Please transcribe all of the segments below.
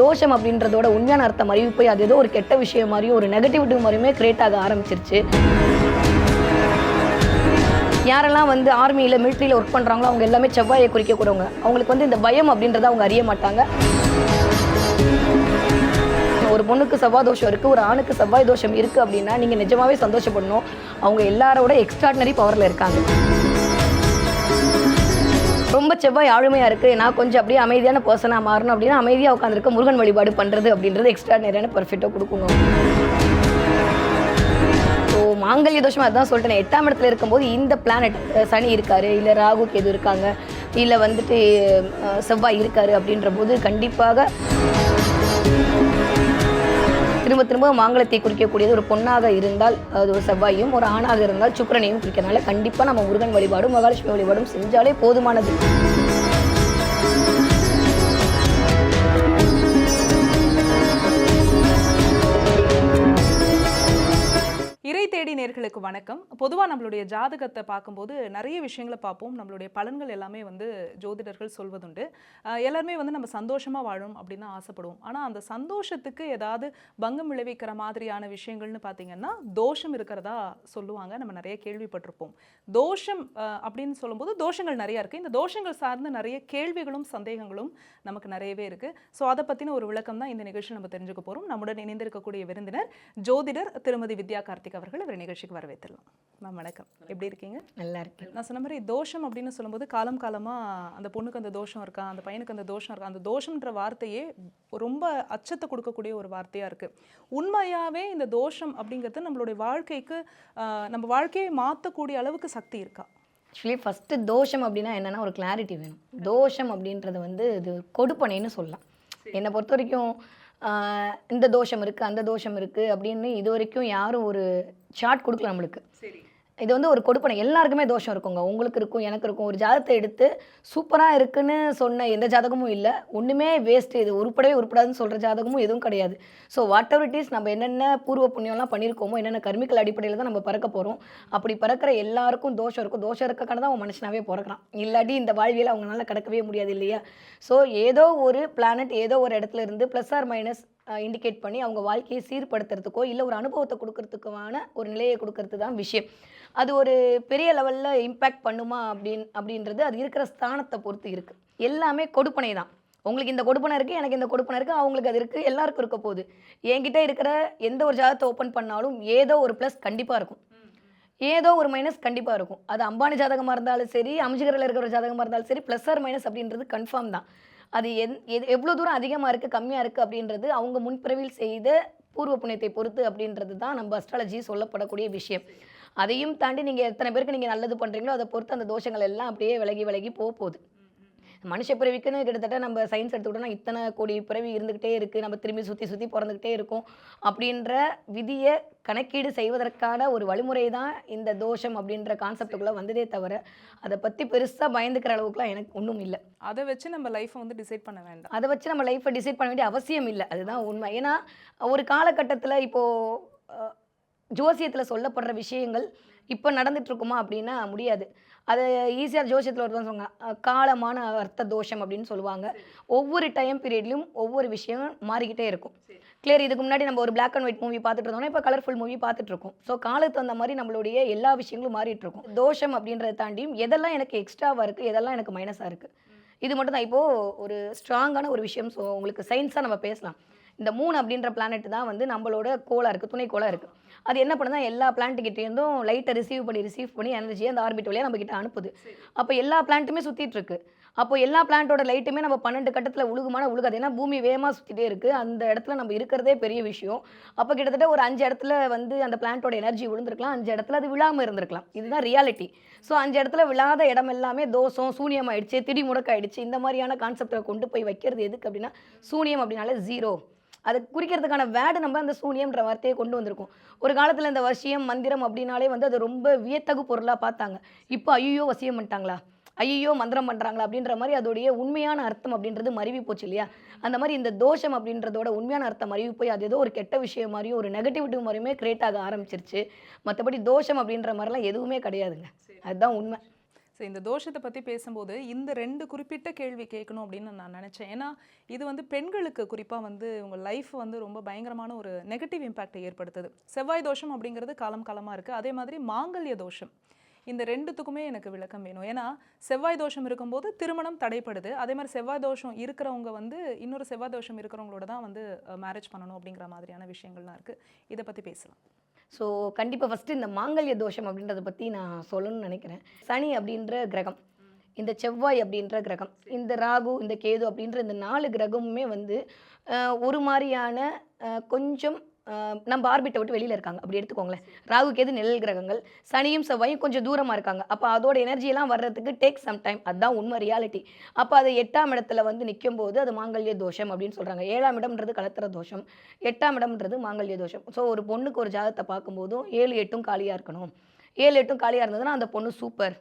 தோஷம் அப்படின்றதோட உண்மையான அர்த்தம் அறிவு போய் அது ஏதோ ஒரு கெட்ட விஷயம் மாதிரியும் ஒரு நெகட்டிவிட்டி மாதிரியுமே கிரியேட் ஆக ஆரம்பிச்சிருச்சு. யாரெல்லாம் வந்து ஆர்மியில் மிலிட்ரியில் ஒர்க் பண்ணுறாங்களோ அவங்க எல்லாமே செவ்வாயை குறிக்கக்கூடவங்க அவங்களுக்கு வந்து இந்த பயம் அப்படின்றத அவங்க அறிய மாட்டாங்க. ஒரு பொண்ணுக்கு செவ்வாய் தோஷம் இருக்குது ஒரு ஆணுக்கு செவ்வாய் தோஷம் இருக்குது அப்படின்னா நீங்கள் நிஜமாவே சந்தோஷப்படணும். அவங்க எல்லாரோட எக்ஸ்ட்ராடினரி பவரில் இருக்காங்க. செவ்வாய் ஆளுமையாக இருக்குது நான் கொஞ்சம் அப்படியே அமைதியான பர்சனாக மாறணும் அப்படின்னா அமைதியாக உட்காந்துருக்க முருகன் வழிபாடு பண்ணுறது அப்படின்றது எக்ஸ்ட்ரா நேரான பர்ஃபெக்டாக கொடுக்கணும். ஸோ மாங்கல்ய தோஷம் அதுதான் சொல்லிட்டேன். எட்டாம் இடத்துல இருக்கும்போது இந்த பிளானட் சனி இருக்காரு. இல்லை ராகு கேது இருக்காங்க. இல்லை வந்துட்டு செவ்வாய் இருக்காரு அப்படின்ற போது கண்டிப்பாக திரும்ப திரும்ப மாங்கலத்தை குறிக்கக்கூடியது ஒரு பொண்ணாக இருந்தால் அது ஒரு செவ்வாயும் ஒரு ஆணாக இருந்தால் சுக்கரனையும் குறிக்கிறனால கண்டிப்பாக நம்ம முருகன் வழிபாடும் மகாலட்சுமி வழிபாடும் செஞ்சாலே போதுமானது. இறை நேர்களுக்கு வணக்கம். பொதுவாக நம்மளுடைய ஜாதகத்தை பார்க்கும்போது நிறைய விஷயங்களை பார்ப்போம். நம்மளுடைய பலன்கள் எல்லாமே வந்து ஜோதிடர்கள் சொல்வதுண்டு. எல்லாருமே வந்து நம்ம சந்தோஷமாக வாழும் அப்படின்னு ஆசைப்படுவோம். ஆனால் அந்த சந்தோஷத்துக்கு ஏதாவது பங்கம் விளைவிக்கிற மாதிரியான விஷயங்கள்னு பார்த்தீங்கன்னா தோஷம் இருக்கிறதா சொல்லுவாங்க. நம்ம நிறைய கேள்விப்பட்டிருப்போம். தோஷம் அப்படின்னு சொல்லும்போது தோஷங்கள் நிறைய இருக்குது இந்த தோஷங்கள் சார்ந்து நிறைய கேள்விகளும் சந்தேகங்களும் நமக்கு நிறையவே இருக்குது ஸோ அதை பற்றின ஒரு விளக்கம் தான் இந்த நிகழ்ச்சியில் நம்ம தெரிஞ்சுக்க போகிறோம் நம்முடன் இணைந்திருக்கக்கூடிய விருந்தினர் ஜோதிடர் திருமதி வித்யா கார்த்திக் அவர்கள். இவர் நிகழ்ச்சிக்கு வரவேற்றலாம் மேம் வணக்கம். எப்படி இருக்கீங்க? நல்லா இருக்கு நான் சொன்ன மாதிரி தோஷம் அப்படின்னு சொல்லும்போது காலம் காலமாக அந்த பொண்ணுக்கு அந்த தோஷம் இருக்கா அந்த பையனுக்கு அந்த தோஷம் இருக்கா அந்த தோஷம்ன்ற வார்த்தையே ரொம்ப அச்சத்தை கொடுக்கக்கூடிய ஒரு வார்த்தையாக இருக்குது உண்மையாகவே இந்த தோஷம் அப்படிங்கிறது நம்மளுடைய வாழ்க்கைக்கு நம்ம வாழ்க்கையை மாற்றக்கூடிய அளவுக்கு சக்தி இருக்கா? ஆக்சுவலி ஃபஸ்ட்டு தோஷம் அப்படின்னா என்னன்னா ஒரு கிளாரிட்டி வேணும். தோஷம் அப்படின்றது வந்து இது கொடுப்பனைன்னு சொல்லலாம். என்னை பொறுத்த வரைக்கும் இந்த தோஷம் இருக்குது அந்த தோஷம் இருக்குது அப்படின்னு இது வரைக்கும் யாரும் ஒரு சார்ட் கொடுக்கல நம்மளுக்கு. சரி. இது வந்து ஒரு கொடுப்பனை. எல்லாருக்குமே தோஷம் இருக்குங்க. உங்களுக்கு இருக்கும் எனக்கு இருக்கும். ஒரு ஜாதகத்தை எடுத்து சூப்பராக இருக்குன்னு சொன்ன எந்த ஜாதகமும் இல்லை. ஒன்றுமே வேஸ்ட்டு இது. உருப்படவே உருப்படாதுன்னு சொல்கிற ஜாதகமும் எதுவும் கிடையாது. So whatever it is நம்ம என்னென்ன பூர்வ புண்ணியம்லாம் பண்ணியிருக்கோமோ என்னென்ன கர்மிக்கல் அடிப்படையில் தான் நம்ம பிறக்க போகிறோம் அப்படி பிறக்கிற எல்லாருக்கும் தோஷம் இருக்கும். தோஷம் இருக்கக்கான தான் அவன் மனுஷனாவே பிறக்கிறான். இல்லாட்டி இந்த வாழ்வியல் அவங்களால கடக்கவே முடியாது இல்லையா? ஸோ ஏதோ ஒரு பிளானட் ஏதோ ஒரு இடத்துல இருந்து ப்ளஸ் ஆர் மைனஸ் இண்டிகேட் பண்ணி அவங்க வாழ்க்கையை சீர்படுத்துறதுக்கோ இல்லை ஒரு அனுபவத்தை கொடுக்கறதுக்கான ஒரு நிலையை கொடுக்கறது தான் விஷயம். அது ஒரு பெரிய லெவலில் இம்பேக்ட் பண்ணுமா அப்படின் அப்படின்றது அது இருக்கிற ஸ்தானத்தை பொறுத்து இருக்குது எல்லாமே கொடுப்பனை தான். உங்களுக்கு இந்த கொடுப்பனை இருக்குது எனக்கு இந்த கொடுப்பனை இருக்குது அவங்களுக்கு அது இருக்குது எல்லாருக்கும் இருக்க போகுது. என்கிட்ட இருக்கிற எந்த ஒரு ஜாதகத்தை ஓப்பன் பண்ணாலும் ஏதோ ஒரு ப்ளஸ் கண்டிப்பாக இருக்கும். ஏதோ ஒரு மைனஸ் கண்டிப்பாக இருக்கும். அது அம்பானி ஜாதகமாக இருந்தாலும் சரி அம்ஜிகரில் இருக்கிற ஜாதகமாக இருந்தாலும் சரி ப்ளஸ் ஆர் மைனஸ் அப்படின்றது கன்ஃபார்ம் தான். அது எந் எது எவ்வளோ தூரம் அதிகமாக இருக்குது கம்மியாக இருக்குது அப்படின்றது அவங்க முன்பிறவில் செய்த பூர்வ புண்ணியத்தை பொறுத்து அப்படின்றது தான் நம்ம அஸ்ட்ராலஜி சொல்லப்படக்கூடிய விஷயம். அதையும் தாண்டி நீங்கள் எத்தனை பேருக்கு நீங்கள் நல்லது பண்ணுறீங்களோ அதை பொறுத்து அந்த தோஷங்கள் எல்லாம் அப்படியே விலகி விலகி போக போகுது. மனுஷ பிறவிக்குன்னு கிட்டத்தட்ட நம்ம சயின்ஸ் எடுத்துக்கிட்டோம்னா இத்தனை கோடி பிறவி இருந்துக்கிட்டே இருக்குது நம்ம திரும்பி சுற்றி சுற்றி பிறந்துக்கிட்டே இருக்கோம். அப்படின்ற விதியை கணக்கீடு செய்வதற்கான ஒரு வழிமுறை தான் இந்த தோஷம் அப்படின்ற கான்செப்டுக்குள்ளே வந்ததே தவிர அதை பற்றி பெருசாக பயந்துக்கிற அளவுக்குலாம் எனக்கு ஒன்றும் இல்லை. அதை வச்சு நம்ம லைஃப்பை வந்து டிசைட் பண்ண வேண்டாம். அதை வச்சு நம்ம லைஃப்பை டிசைட் பண்ண வேண்டிய அவசியம் இல்லை. அதுதான் உண்மை. ஏன்னா ஒரு காலகட்டத்தில் இப்போது ஜோசியத்தில் சொல்லப்படுற விஷயங்கள் இப்போ நடந்துட்டு இருக்குமா அப்படின்னா முடியாது. அது ஈஸியாக ஜோசியத்தில் ஒருத்தவங்க சொன்னாங்க காலமான அர்த்த தோஷம் அப்படின்னு சொல்லுவாங்க. ஒவ்வொரு டைம் பீரியட்லையும் ஒவ்வொரு விஷயம் மாறிக்கிட்டே இருக்கும். கிளியர் இதுக்கு முன்னாடி நம்ம ஒரு பிளாக் அண்ட் ஒயிட் மூவி பார்த்துட்டு இருந்தோம்னா இப்போ கலர்ஃபுல் மூவி பார்த்துட்டு இருக்கோம். ஸோ காலத்துக்கு அந்த மாதிரி நம்மளுடைய எல்லா விஷயங்களும் மாறிட்டு இருக்கும். தோஷம் அப்படின்றத தாண்டியும் எதெல்லாம் எனக்கு எக்ஸ்ட்ராவாக இருக்குது எதெல்லாம் எனக்கு மைனஸாக இருக்குது இது மட்டும் தான் இப்போது ஒரு ஸ்ட்ராங்கான ஒரு விஷயம் ஸோ உங்களுக்கு சயின்ஸாக நம்ம பேசலாம். இந்த மூணு அப்படின்ற பிளானட் தான் வந்து நம்மளோட கோளாக இருக்குது துணை கோளாக இருக்குது அது என்ன பண்ணுதா எல்லா பிளான்ட்டுக்கிட்டேருந்தும் லைட்டை ரிசீவ் பண்ணி ரிசீவ் பண்ணி எனர்ஜியை அந்த ஆர்பிட் வழியாக நம்ம கிட்ட அனுப்புது. அப்போ எல்லா பிளான்ட்டுமே சுற்றிட்டு இருக்கு. அப்போ எல்லா பிளான்ட்டோட லைட்டுமே நம்ம பன்னெண்டு கட்டத்தில் உழுகுமான உழுகாது. ஏன்னா பூமி வேகமாக சுற்றிட்டே இருக்குது அந்த இடத்துல நம்ம இருக்கிறதே பெரிய விஷயம். அப்போ கிட்டத்தட்ட ஒரு அஞ்சு இடத்துல வந்து அந்த பிளான்ட்டோட எனர்ஜி விழுந்திருக்கலாம் அஞ்சு இடத்துல அது விழாமல் இருந்திருக்கலாம். இதுதான் ரியாலிட்டி ஸோ அஞ்சு இடத்துல விழாத இடம் எல்லாமே தோஷம் சூனியம் ஆயிடுச்சு திடி முடக்காயிடுச்சு இந்த மாதிரியான கான்செப்டை கொண்டு போய் வைக்கிறது எதுக்கு அப்படின்னா சூனியம் அப்படின்னாலே ஜீரோ அது குறிக்கிறதுக்கான வேர்டு நம்ம அந்த சூனியம்ன்ற வார்த்தையை கொண்டு வந்திருக்கோம். ஒரு காலத்தில் இந்த வசியம் மந்திரம் அப்படின்னாலே வந்து அது ரொம்ப வியத்தகு பொருளாக பார்த்தாங்க. இப்போ ஐயோ வசியம் பண்ணிட்டாங்களா? ஐயோ மந்திரம் பண்ணுறாங்களா அப்படின்ற மாதிரி அதோடைய உண்மையான அர்த்தம் அப்படின்றது மருவி போச்சு இல்லையா? அந்த மாதிரி இந்த தோஷம் அப்படின்றதோட உண்மையான அர்த்தம் மருவி போய் அது ஏதோ ஒரு கெட்ட விஷயம் மாதிரியும் ஒரு நெகட்டிவிட்டி மாதிரியுமே கிரியேட் ஆக ஆரம்பிச்சிருச்சு. மற்றபடி தோஷம் அப்படின்ற மாதிரிலாம் எதுவுமே கிடையாதுங்க. அதுதான் உண்மை. ஸோ இந்த தோஷத்தை பற்றி பேசும்போது இந்த ரெண்டு குறிப்பிட்ட கேள்வி கேட்கணும் அப்படின்னு நான் நினச்சேன். ஏன்னா இது வந்து பெண்களுக்கு குறிப்பாக வந்து உங்கள் லைஃப் வந்து ரொம்ப பயங்கரமான ஒரு நெகட்டிவ் இம்பேக்டை ஏற்படுத்துது. செவ்வாய் தோஷம் அப்படிங்கிறது காலம் காலமாக இருக்குது அதே மாதிரி மாங்கல்ய தோஷம். இந்த ரெண்டுத்துக்குமே எனக்கு விளக்கம் வேணும். ஏன்னா செவ்வாய் தோஷம் இருக்கும்போது திருமணம் தடைப்படுது. அதே மாதிரி செவ்வாய் தோஷம் இருக்கிறவங்க வந்து இன்னொரு செவ்வாய் தோஷம் இருக்கிறவங்களோட தான் வந்து மேரேஜ் பண்ணணும் அப்படிங்கிற மாதிரியான விஷயங்கள்லாம் இருக்குது இதை பற்றி பேசலாம். ஸோ கண்டிப்பாக ஃபஸ்ட்டு இந்த மாங்கல்ய தோஷம் அப்படின்றத பற்றி நான் சொல்லணும்னு நினைக்கிறேன். சனி அப்படின்ற கிரகம் இந்த செவ்வாய் அப்படின்ற கிரகம் இந்த ராகு இந்த கேது அப்படின்ற இந்த நாலு கிரகமுமே வந்து ஒரு மாதிரியான கொஞ்சம் நம்ம ஆர்பிட்டை விட்டு வெளியில் இருக்காங்க. அப்படி எடுத்துக்கோங்களேன். ராகு கேது நிழல் கிரகங்கள் சனியும் செவ்வாயும் கொஞ்சம் தூரமாக இருக்காங்க. அப்போ அதோட எனர்ஜியெல்லாம் வர்றதுக்கு டேக் சம் டைம் அதுதான் உண்மை ரியாலிட்டி அப்போ அது எட்டாம் இடத்துல வந்து நிற்கும் போது அது மாங்கல்ய தோஷம் அப்படின்னு சொல்கிறாங்க ஏழாம் இடம்ன்றது கலத்திர தோஷம். எட்டாம் இடம்ன்றது மாங்கல்ய தோஷம். ஸோ ஒரு பொண்ணுக்கு ஒரு ஜாதகத்தை பார்க்கும்போதும் ஏழு எட்டும் காலியாக இருக்கணும். ஏழு எட்டும் காலியாக இருந்ததுன்னா அந்த பொண்ணு சூப்பர்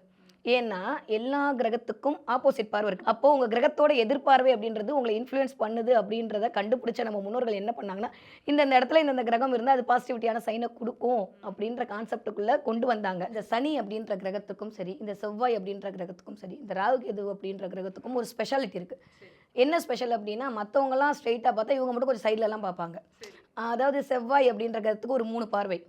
ஏன்னா எல்லா கிரகத்துக்கும் ஆப்போசிட் பார்வை இருக்கு. அப்போ உங்க கிரகத்தோட எதிர்பார்வை அப்படின்றது உங்களை இன்ஃப்ளூயன்ஸ் பண்ணுது அப்படின்றத கண்டுபிடிச்ச நம்ம முன்னோர்கள் என்ன பண்ணாங்கன்னா இந்த இந்த இடத்துல இந்த இந்த கிரகம் இருந்தால் அது பாசிட்டிவிட்டியான சைனை கொடுக்கும் அப்படின்ற கான்செப்டுக்குள்ள கொண்டு வந்தாங்க. இந்த சனி அப்படின்ற கிரகத்துக்கும் சரி இந்த செவ்வாய் அப்படின்ற கிரகத்துக்கும் சரி இந்த ராகு கேது அப்படின்ற கிரகத்துக்கும் ஒரு ஸ்பெஷாலிட்டி இருக்கு. என்ன ஸ்பெஷல் அப்படின்னா மற்றவங்கலாம் ஸ்ட்ரைட்டாக பார்த்தா இவங்க மட்டும் கொஞ்சம் சைட்லலாம் பார்ப்பாங்க. அதாவது செவ்வாய் அப்படின்ற கிரகத்துக்கு ஒரு மூணு பார்வை.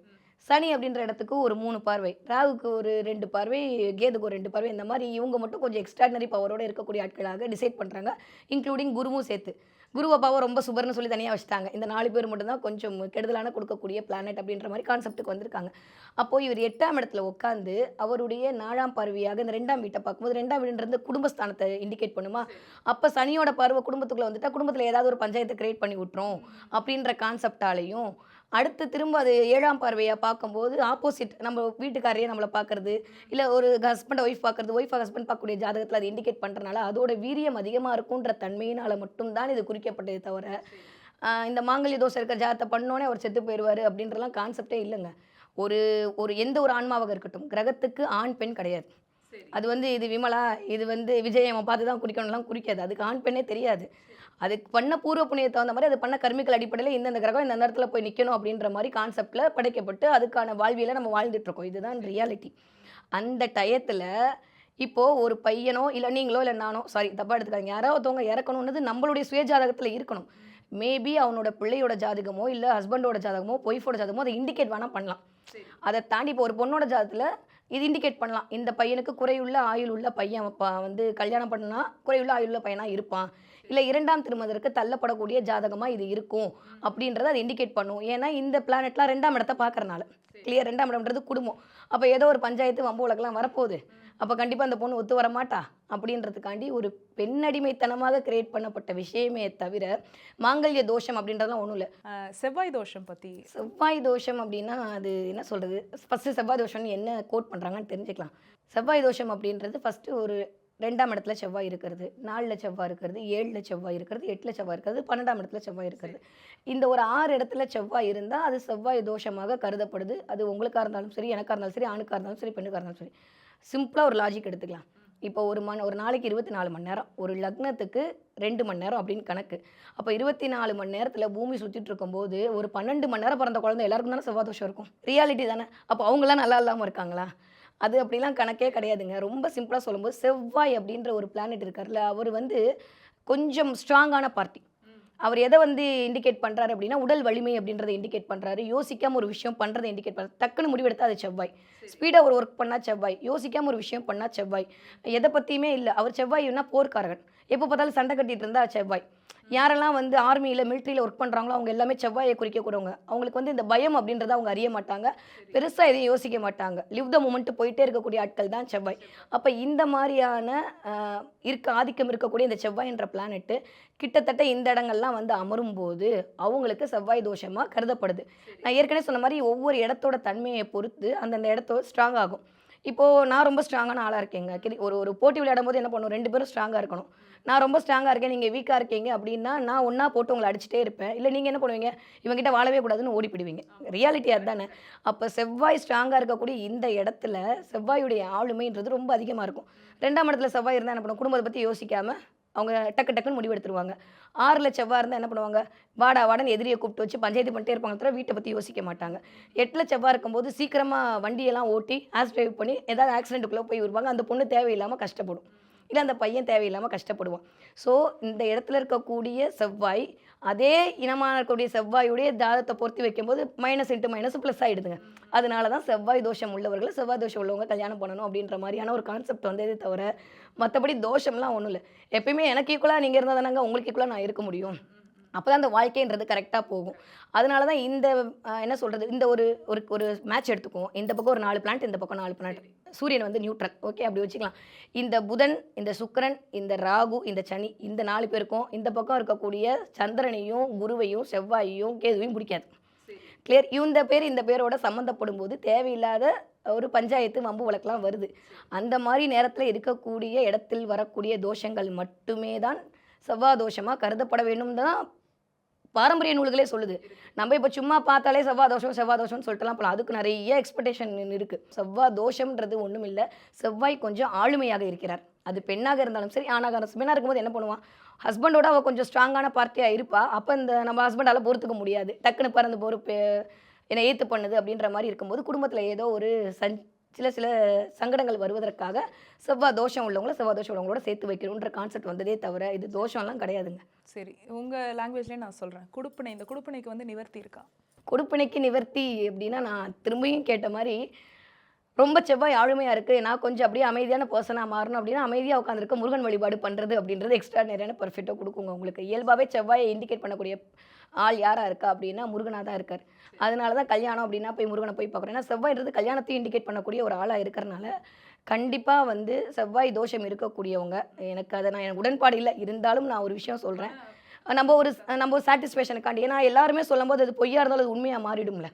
சனி அப்படின்ற இடத்துக்கு ஒரு மூணு பார்வை ராகுக்கு ஒரு ரெண்டு பார்வை கேதுக்கு ஒரு ரெண்டு பார்வை இந்த மாதிரி இவங்க மட்டும் கொஞ்சம் எக்ஸ்ட்ராடினரி பவரோடு இருக்கக்கூடிய ஆட்களாக டிசைட் பண்ணுறாங்க இன்க்ளூடிங் குருவும் சேர்த்து. குரு அப்பாவை ரொம்ப சுபர்னு சொல்லி தனியாக வச்சுட்டாங்க. இந்த நாலு பேர் மட்டும்தான் கொஞ்சம் கெடுதலான கொடுக்கக்கூடிய பிளானட் அப்படின்ற மாதிரி கான்செப்ட்டுக்கு வந்திருக்காங்க. அப்போ இவர் எட்டாம் இடத்துல உட்காந்து அவருடைய நாலாம் பார்வையாக இந்த ரெண்டாம் வீட்டை பார்க்கும்போது ரெண்டாம் வீடுன்றது குடும்பஸ்தானத்தை இண்டிகேட் பண்ணுமா? அப்போ சனியோட பார்வை குடும்பத்துக்குள்ளே வந்துட்டால் குடும்பத்தில் ஏதாவது ஒரு பஞ்சாயத்தை கிரியேட் பண்ணி விட்டுரும் அப்படின்ற கான்செப்டாலையும் அடுத்து திரும்ப அது ஏழாம் பார்வையாக பார்க்கும்போது ஆப்போசிட் நம்ம வீட்டுக்காரையே நம்மளை பார்க்கறது இல்லை ஒரு ஹஸ்பண்ட் ஒய்ஃப் பார்க்கறது ஒய்ஃப் ஹஸ்பண்ட் பார்க்கக்கூடிய ஜாதகத்தில் அது இண்டிகேட் பண்ணுறனால அதோட வீரியம் அதிகமாக இருக்குன்ற தன்மையினால் மட்டும்தான் இது குறிக்கப்பட்டதே தவிர இந்த மாங்கல்ய தோசை இருக்கிற ஜாதகத்தை பண்ணோன்னே அவர் செத்து போயிடுவார் அப்படின்றலாம் கான்செப்டே இல்லைங்க. ஒரு ஒரு எந்த ஒரு ஆன்மாவாக இருக்கட்டும் கிரகத்துக்கு ஆண் பெண் கிடையாது. அது வந்து இது விமலா இது வந்து விஜய் அவன் பார்த்து தான் குறிக்கணும்லாம் குறிக்காது. அதுக்கு ஆண் பெண்ணே தெரியாது. அதுக்கு பண்ண பூர்வ புண்ணியத்தை தகுந்த மாதிரி அது பண்ண கர்மிக்கல் அடிப்படையில் இந்தந்த கிரகம் இந்த இடத்துல போய் நிற்கணும் அப்படின்ற மாதிரி கான்செப்டில் படைக்கப்பட்டு அதுக்கான வாழ்வியலை நம்ம வாழ்ந்துட்டு இருக்கோம். இதுதான் ரியாலிட்டி அந்த டயத்தில் இப்போது ஒரு பையனோ இல்லை நீங்களோ இல்லை நானோ சாரி தப்பாக எடுத்துக்காதீங்க. யாரோ ஒருத்தவங்க இறக்கணுன்றது நம்மளுடைய சுயஜாதகத்தில் இருக்கணும். மேபி அவனோட பிள்ளையோட ஜாதகமோ இல்லை ஹஸ்பண்டோட ஜாதகமோ ஒய்ஃபோட ஜாதகமோ அதை இண்டிகேட் வேணால் பண்ணலாம். அதை தாண்டி இப்போ ஒரு பொண்ணோட ஜாதகத்தில் இது இண்டிகேட் பண்ணலாம். இந்த பையனுக்கு குறையுள்ள ஆயுள் உள்ள பையன் வந்து கல்யாணம் பண்ணா குறையுள்ள ஆயுள் உள்ள பையனாக இருப்பான். இல்லை இரண்டாம் திருமணத்திற்கு தள்ளப்படக்கூடிய ஜாதகமாக இது இருக்கும் அப்படின்றத அது இண்டிகேட் பண்ணும். ஏன்னா இந்த பிளானெட்லாம் ரெண்டாம் இடத்த பார்க்கறனால கிளியர் ரெண்டாம் இடம்ன்றது குடும்பம். அப்போ ஏதோ ஒரு பஞ்சாயத்து வம்பு வழக்கெல்லாம் வரப்போகுது. அப்போ கண்டிப்பாக அந்த பொண்ணு ஒத்து வர மாட்டா அப்படின்றதுக்காண்டி ஒரு பெண்ணடிமைத்தனமாக கிரியேட் பண்ணப்பட்ட விஷயமே தவிர மாங்கல்ய தோஷம் அப்படின்றதெல்லாம் ஒன்றும் இல்லை. செவ்வாய் தோஷம் பற்றி செவ்வாய் தோஷம் அப்படின்னா அது என்ன சொல்கிறது ஃபஸ்ட்டு செவ்வாய் தோஷம்னு என்ன கோட் பண்ணுறாங்கன்னு தெரிஞ்சுக்கலாம். செவ்வாய் தோஷம் அப்படின்றது ஃபஸ்ட்டு ஒரு ரெண்டாம் இடத்துல செவ்வாய் இருக்கிறது நாலில் செவ்வாய் இருக்கிறது ஏழில் செவ்வாய் இருக்கிறது எட்டில் செவ்வாய் இருக்கிறது பன்னெண்டாம் இடத்துல செவ்வாய் இருக்கிறது. இந்த ஒரு ஆறு இடத்துல செவ்வாய் இருந்தால் அது செவ்வாய் தோஷமாக கருதப்படுது. அது உங்களுக்காக இருந்தாலும் சரி எனக்காக இருந்தாலும் சரி ஆணுக்காக இருந்தாலும் சரி பெண்ணுக்காக இருந்தாலும் சரி. சிம்பிளாக ஒரு லாஜிக் எடுத்துக்கலாம். இப்போ ஒரு மணி ஒரு நாளைக்கு இருபத்தி நாலு மணி நேரம். ஒரு லக்னத்துக்கு ரெண்டு மணி நேரம் அப்படின்னு கணக்கு. அப்போ இருபத்தி நாலு மணி நேரத்தில் பூமி சுற்றிட்டு இருக்கும்போது ஒரு பன்னெண்டு மணி நேரம் பிறந்த குழந்தை எல்லாருக்கும் தானே செவ்வாய் தோஷம் இருக்கும். ரியாலிட்டி தானே. அப்போ அவங்களாம் நல்லா இல்லாமல் இருக்காங்களா? அது அப்படிலாம் கணக்கே கிடையாதுங்க. ரொம்ப சிம்பிளாக சொல்லும்போது செவ்வாய் அப்படின்ற ஒரு பிளானட் இருக்கார்ல அவர் வந்து கொஞ்சம் ஸ்ட்ராங்கான பார்ட்டி அவர் எதை வந்து இண்டிகேட் பண்ணுறாரு அப்படின்னா உடல் வலிமை அப்படின்றத இண்டிகேட் பண்ணுறாரு யோசிக்காமல் ஒரு விஷயம் பண்ணுறதை இண்டிகேட் பண்ணுறாரு டக்குன்னு முடிவெடுத்தால் அது செவ்வாய். ஸ்பீடாக ஒரு ஒர்க் பண்ணால் செவ்வாய். யோசிக்காம ஒரு விஷயம் பண்ணால் செவ்வாய். எதை பற்றியுமே இல்லை. அவர் செவ்வாய்னா போர்க்காரகன். எப்போ பார்த்தாலும் சண்டை கட்டிட்டு இருந்தா செவ்வாய். யாரெல்லாம் வந்து ஆர்மியில் மிலிட்ரியில் ஒர்க் பண்ணுறாங்களோ அவங்க எல்லாமே செவ்வாயை குறிக்கக்கூடியவங்க அவங்களுக்கு வந்து இந்த பயம் அப்படின்றத அவங்க அறிய மாட்டாங்க. பெருசாக எதையும் யோசிக்க மாட்டாங்க. லிவ் த மூமெண்ட் போயிட்டே இருக்கக்கூடிய ஆட்கள் தான் செவ்வாய். அப்போ இந்த மாதிரியான இருக்க ஆதிக்கம் இருக்கக்கூடிய இந்த செவ்வாய் என்ற பிளானெட்டு கிட்டத்தட்ட இந்த இடங்கள்லாம் வந்து அமரும் போது அவங்களுக்கு செவ்வாய் தோஷமாக கருதப்படுது. நான் ஏற்கனவே சொன்ன மாதிரி ஒவ்வொரு இடத்தோட தன்மையை பொறுத்து அந்தந்த இடத்தோட ஸ்ட்ராங் ஆகும். இப்போது நான் ரொம்ப ஸ்ட்ராங்கான ஆளாக இருக்கேங்க. கிரி ஒரு ஒரு போட்டி விளையாடும் போது என்ன பண்ணணும் ரெண்டு பேரும் ஸ்ட்ராங்காக இருக்கணும். நான் ரொம்ப ஸ்ட்ராங்காக இருக்கேன் நீங்கள் வீக்காக இருக்கீங்க அப்படின்னா நான் ஒன்றா போட்டு உங்களை அடிச்சிட்டே இருப்பேன். இல்லை நீங்கள் என்ன பண்ணுவீங்க? இவங்ககிட்ட வாழவே கூடாதுன்னு ஓடிப்பிடுவீங்க. ரியாலிட்டி அதுதானே. அப்போ செவ்வாய் ஸ்ட்ராங்காக இருக்கக்கூடிய இந்த இடத்துல செவ்வாயுடைய ஆளுமைன்றது ரொம்ப அதிகமாக இருக்கும். ரெண்டாம் இடத்துல செவ்வாய் இருந்தால் என்ன பண்ணும்? குடும்பத்தை பற்றி யோசிக்காமல் அவங்க டக்கு டக்குன்னு முடிவெடுத்துருவாங்க ஆறில் செவ்வாய் இருந்தால் என்ன பண்ணுவாங்க? வாடா வாடன்னு எதிரியை கூப்பிட்டு வச்சு பஞ்சாயத்து பண்ணிட்டே இருப்பாங்க தவிர வீட்டை பற்றி யோசிக்க மாட்டாங்க. எட்டில் செவ்வாய் இருக்கும்போது சீக்கிரமாக வண்டியெல்லாம் ஓட்டி ஆஸ் டிரைவ் பண்ணி ஏதாவது ஆக்சிடென்ட்டுக்குள்ளே போய் வருவாங்க. அந்த பொண்ணு தேவையில்லாமல் கஷ்டப்படும். இல்லை அந்த பையன் தேவையில்லாமல் கஷ்டப்படுவான். ஸோ இந்த இடத்துல இருக்கக்கூடிய செவ்வாய் அதே இனமான இருக்கக்கூடிய செவ்வாயுடைய ஜாதத்தை பொருத்தி வைக்கும்போது மைனஸ் இன்ட்டு மைனஸ் ப்ளஸ் ஆகிடுதுங்க அதனால தான் செவ்வாய் தோஷம் உள்ளவர்களை செவ்வாய் தோஷம் உள்ளவங்க கல்யாணம் பண்ணணும் அப்படின்ற மாதிரியான ஒரு கான்செப்ட் வந்ததே தவிர மற்றபடி தோஷம்லாம் ஒன்றும் இல்லை. எப்பயுமே எனக்கு ஈக்குவலாக நீங்கள் இருந்தால் தானங்க உங்களுக்கு ஈக்குவலாக நான் இருக்க முடியும். அப்போ தான் அந்த வாழ்க்கைன்றது கரெக்டாக போகும். அதனால தான் இந்த என்ன சொல்கிறது இந்த ஒரு ஒரு ஒரு மேட்ச் எடுத்துக்குவோம். இந்த பக்கம் ஒரு நாலு பிளான்ட் இந்த பக்கம் நாலு பிளான்ட் சூரியன் வந்து நியூட்ரல் ஓகே அப்படி வச்சுக்கலாம். இந்த புதன் இந்த சுக்கரன் இந்த ராகு இந்த சனி இந்த நாலு பேருக்கும் இந்த பக்கம் இருக்கக்கூடிய சந்திரனையும் குருவையும் செவ்வாயையும் கேதுவையும் பிடிக்காது. கிளியர் இந்த பேர் இந்த பேரோட சம்மந்தப்படும் போது தேவையில்லாத ஒரு பஞ்சாயத்து வம்பு வழக்கெலாம் வருது. அந்த மாதிரி நேரத்தில் இருக்கக்கூடிய இடத்தில் வரக்கூடிய தோஷங்கள் மட்டுமே தான் செவ்வாய் தோஷமாக கருதப்பட வேண்டும் தான் பாரம்பரிய நூல்களே சொல்லுது. நம்ம இப்போ சும்மா பார்த்தாலே செவ்வாய் தோஷம் செவ்வாய் தோஷம்னு சொல்லிட்டுலாம் போகலாம் அதுக்கு நிறைய எக்ஸ்பெக்டேஷன் இருக்குது செவ்வாய் தோஷம்ன்றது ஒன்றும் இல்லை செவ்வாய் கொஞ்சம் ஆளுமையாக இருக்கிறார். அது பெண்ணாக இருந்தாலும் சரி ஆணாக இருந்தாலும் பெண்ணாக இருக்கும்போது என்ன பண்ணுவான் ஹஸ்பண்டோட அவள் கொஞ்சம் ஸ்ட்ராங்கான பார்ட்டியாக இருப்பா. அப்போ இந்த நம்ம ஹஸ்பண்டால் பொறுத்துக்க முடியாது. டக்குன்னு பறந்து பொறுப்பு என்னை ஏற்று பண்ணுது அப்படின்ற மாதிரி இருக்கும்போது குடும்பத்தில் ஏதோ ஒரு சஞ் சில சில சங்கடங்கள் வருவதற்காக செவ்வாய் தோஷம் உள்ளவங்கள செவ்வாய் தோஷம் உள்ளவங்களோட சேர்த்து வைக்கணுன்ற கான்செப்ட் வந்ததே தவிர இது தோஷம்லாம் கிடையாதுங்க. சரி உங்கள் லாங்குவேஜ்லேயே நான் சொல்கிறேன் குடுப்பினை இந்த குடுப்பினைக்கு வந்து நிவர்த்தி இருக்கா? கொடுப்பினைக்கு நிவர்த்தி அப்படின்னா நான் திரும்பியும் கேட்ட மாதிரி ரொம்ப செவ்வாய் ஆளுமையாக இருக்குது நான் கொஞ்சம் அப்படியே அமைதியான பர்சனாக மாறணும் அப்படின்னா அமைதியாக உட்காந்துருக்க முருகன் வழிபாடு பண்ணுறது அப்படின்றது எக்ஸ்ட்ரா நிறையான பர்ஃபெக்டாக கொடுக்குங்க உங்களுக்கு. இயல்பாகவே செவ்வாயை இண்டிகேட் பண்ணக்கூடிய ஆள் யாராக இருக்கா அப்படின்னா முருகனாக தான் இருக்கார். அதனால தான் கல்யாணம் அப்படின்னா போய் முருகனை போய் பார்க்குறோம் ஏன்னா செவ்வாய்ன்றது கல்யாணத்தையும் இண்டிகேட் பண்ணக்கூடிய ஒரு ஆளாக இருக்கிறனால கண்டிப்பாக வந்து செவ்வாய் தோஷம் இருக்கக்கூடியவங்க. எனக்கு அதை நான் எனக்கு உடன்பாடு இல்லை. இருந்தாலும் நான் ஒரு விஷயம் சொல்கிறேன் நம்ம ஒரு நம்ம ஒரு சாட்டிஸ்ஃபேக்ஷனுக்காண்டி ஏன்னா எல்லாருமே சொல்லும்போது அது பொய்யா இருந்தாலும் அது உண்மையாக மாறிடும்ல.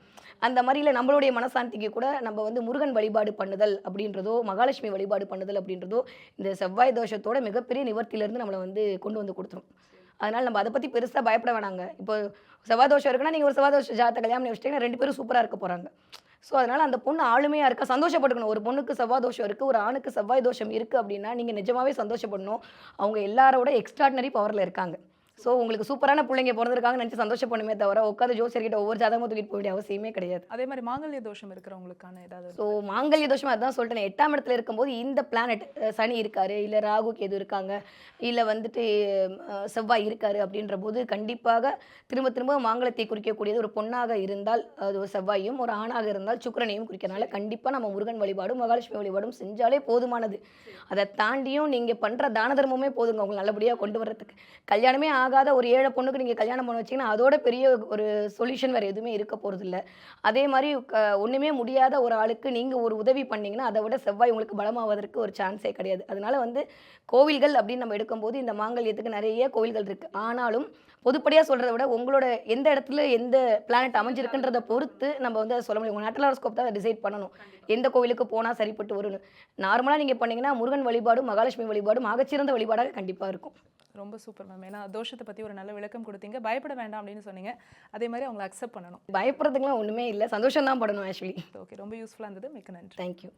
அந்த மாதிரியில் நம்மளுடைய மனசாந்திக்கு கூட நம்ம வந்து முருகன் வழிபாடு பண்ணுதல் அப்படின்றதோ மகாலட்சுமி வழிபாடு பண்ணுதல் அப்படின்றதோ இந்த செவ்வாய் தோஷத்தோட மிகப்பெரிய நிவர்த்தியிலேருந்து நம்மளை வந்து கொண்டு வந்து கொடுத்துரும். அதனால் நம்ம அதை பற்றி பெருசாக பயப்பட வேணாங்க. இப்போ செவ்வாய் தோஷம் இருக்குன்னா நீங்கள் ஒரு செவ்வாய் தோஷம் ஜாதத்தை கல்யாணம் பண்ணி ரெண்டு பேரும் சூப்பராக இருக்க போகிறாங்க ஸோ அதனால் அந்த பொண்ணு ஆளுமையாக இருக்கா? சந்தோஷப்பட்டுக்கணும். ஒரு பொண்ணுக்கு செவ்வாய் தோஷம் இருக்குது ஒரு ஆணுக்கு செவ்வாய் தோஷம் இருக்குது அப்படின்னா நீங்கள் நிஜமாவே சந்தோஷப்படணும். அவங்க எல்லாரோட எக்ஸ்ட்ராடினரி பவரில் இருக்காங்க. ஸோ உங்களுக்கு சூப்பரான பிள்ளைங்க பிறந்திருக்காங்கன்னு நினச்சி சந்தோஷப்படுமே தவிர உட்காந்து ஜோசியர்கிட்ட ஒவ்வொரு ஜாதகமும் தூக்கிட்டு போக வேண்டிய அவசியமே கிடையாது. அதே மாதிரி மாங்கல்ய தோஷம் இருக்கிறவங்களுக்கான ஏதாவது ஸோ மாங்கல்ய தோஷம் அதான் சொல்லிட்டேன் எட்டாம் இடத்துல இருக்கும்போது இந்த பிளானட் சனி இருக்காரு இல்லை ராகு கேது இருக்காங்க இல்லை வந்துட்டு செவ்வாய் இருக்காரு அப்படின்ற போது கண்டிப்பாக திரும்ப திரும்ப மாங்கலத்தை குறிக்கக்கூடியது ஒரு பொண்ணாக இருந்தால் அது ஒரு செவ்வாயும் ஒரு ஆணாக இருந்தால் சுக்கிரனையும் குறிக்கிறனால கண்டிப்பாக நம்ம முருகன் வழிபாடும் மகாலட்சுமி வழிபாடும் செஞ்சாலே போதுமானது. அதை தாண்டியும் நீங்கள் பண்ணுற தான தர்மமே போதுங்க உங்களை நல்லபடியாக கொண்டு வர்றதுக்கு. கல்யாணமே ஆகாத ஒரு ஏழை பொண்ணுக்கு நீங்கள் கல்யாணம் பண்ண வச்சீங்கன்னா அதோட பெரிய ஒரு சொல்யூஷன் வேறு எதுவுமே இருக்க போகிறதில்ல அதே மாதிரி க- ஒன்றுமே முடியாத ஒரு ஆளுக்கு நீங்கள் ஒரு உதவி பண்ணிங்கன்னா அதை விட செவ்வாய் உங்களுக்கு பலமாவதற்கு ஒரு சான்ஸே கிடையாது. அதனால் வந்து கோவில்கள் அப்படின்னு நம்ம எடுக்கும்போது இந்த மாங்கல்யத்துக்கு நிறைய கோவில்கள் இருக்குது ஆனாலும் பொதுப்படியாக சொல்கிறத விட உங்களோட எந்த இடத்துல எந்த பிளானட் அமைஞ்சிருக்குன்றதை பொறுத்து நம்ம வந்து அதை சொல்ல முடியும். உங்கள் நட்டலாரோஸ்கோப் தான் டிசைட் பண்ணணும். எந்த கோவிலுக்கு போனால் சரிப்பட்டு வரும்னு. நார்மலாக நீங்கள் பண்ணிங்கன்னா முருகன் வழிபாடும் மகாலட்சுமி வழிபாடும் ஆகச்சிறந்த வழிபாடாக கண்டிப்பாக இருக்கும். ரொம்ப சூப்பர் மேம் ஏன்னா தோஷத்தை பற்றி ஒரு நல்ல விளக்கம் கொடுத்தீங்க. பயப்பட வேண்டாம் அப்படின்னு சொன்னீங்க. அதே மாதிரி அவங்களை அக்செப்ட் பண்ணணும். பயப்படுறதுக்குலாம் ஒன்றுமே இல்லை. சந்தோஷம் தான் படணும் ஆக்சுவலி ஓகே ரொம்ப யூஸ்ஃபுல்லாக இருந்தது. மிக்க நன்றி. தேங்க்யூ